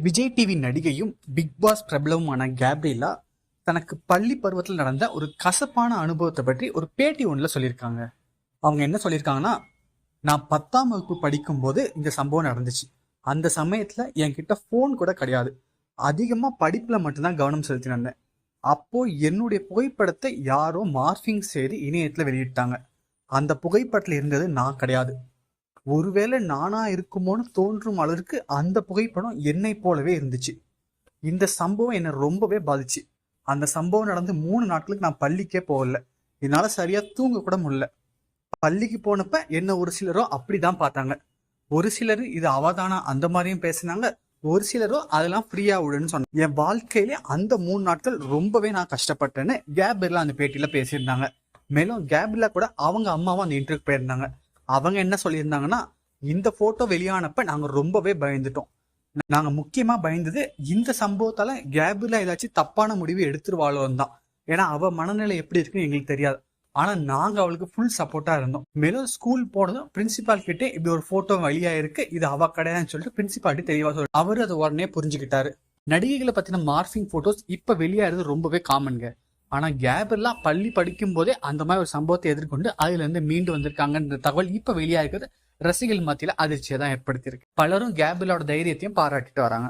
Vijay TV நடிகையும் big boss பிரபலவுமான Gabriella தனக்கு பள்ளி பருவத்தில் நடந்த ஒரு கசப்பான அனுபவத்தை பற்றி ஒரு பேட்டி ஒன்றில் சொல்லியிருக்காங்க. அவங்க என்ன சொல்லியிருக்காங்கன்னா நான் பத்தாம் வகுப்பு படிக்கும்போது இந்த சம்பவம் நடந்துச்சு. அந்த சமயத்தில் என்கிட்ட ஃபோன் கூட கிடையாது. அதிகமாக படிப்பில் மட்டும்தான் கவனம் செலுத்தி நடந்தேன் அப்போது என்னுடைய புகைப்படத்தை யாரோ மார்ஃபிங் செய்து இணையத்தில் வெளியிட்டாங்க. அந்த புகைப்படத்தில் இருந்தது நான் கிடையாது. ஒருவேளை நானா இருக்குமோன்னு தோன்றும் அளவிற்கு அந்த புகைப்படம் என்னை போலவே இருந்துச்சு. இந்த சம்பவம் என்னை ரொம்பவே பாதிச்சு. அந்த சம்பவம் நடந்து மூணு நாட்களுக்கு நான் பள்ளிக்கே போகல. என்னால் சரியா தூங்க கூட முடியல. பள்ளிக்கு போனப்ப என்ன ஒரு சிலரோ அப்படிதான் பார்த்தாங்க. ஒரு சிலர் இது அவதானா அந்த மாதிரியும் பேசினாங்க. ஒரு சிலரோ அதெல்லாம் ஃப்ரீயா விடுன்னு சொன்னாங்க. என் வாழ்க்கையிலே அந்த மூணு நாட்கள் ரொம்பவே நான் கஷ்டப்பட்டேன்னு கேபிரிலா அந்த பேட்டியில பேசியிருந்தாங்க. மேலும் கேபிரிலா கூட அவங்க அம்மாவும் அந்த இன்டர்வியூக்கு போயிருந்தாங்க. அவங்க என்ன சொல்லியிருந்தாங்கன்னா இந்த போட்டோ வெளியானப்ப நாங்க ரொம்பவே பயந்துட்டோம். நாங்க முக்கியமா பயந்தது இந்த சம்பவத்தால கேபிரிலா ஏதாச்சும் தப்பான முடிவு எடுத்துருவாளோன்னு தான் ஏன்னா அவ மனநிலை எப்படி இருக்குன்னு எங்களுக்கு தெரியாது. ஆனா நாங்க அவளுக்கு ஃபுல் சப்போர்ட்டா இருந்தோம். மேலும் ஸ்கூல் போனதும் பிரின்சிபால் கிட்டே இப்படி ஒரு போட்டோ வெளியா இருக்கு இது அவ கிடையாதுன்னு சொல்லிட்டு பிரின்சிபால்ட்டி தெளிவா சொல்லு அவரு அதை உடனே புரிஞ்சுக்கிட்டாரு. நடிகைகளை பத்தின மார்பிங் போட்டோஸ் இப்ப வெளியாகிறது ரொம்பவே காமன்ங்க ஆனால் கேபெல்லாம் பள்ளி படிக்கும் போதே அந்த மாதிரி ஒரு சம்பவத்தை எதிர்கொண்டு அதுலேருந்து மீண்டு வந்திருக்காங்கன்ற தகவல் இப்போ வெளியாக இருக்கிறது ரசிகர்கள் மத்தியில் அதிர்ச்சியை தான் ஏற்படுத்தியிருக்கு. பலரும் கேபிளோட தைரியத்தையும் பாராட்டிட்டு வராங்க.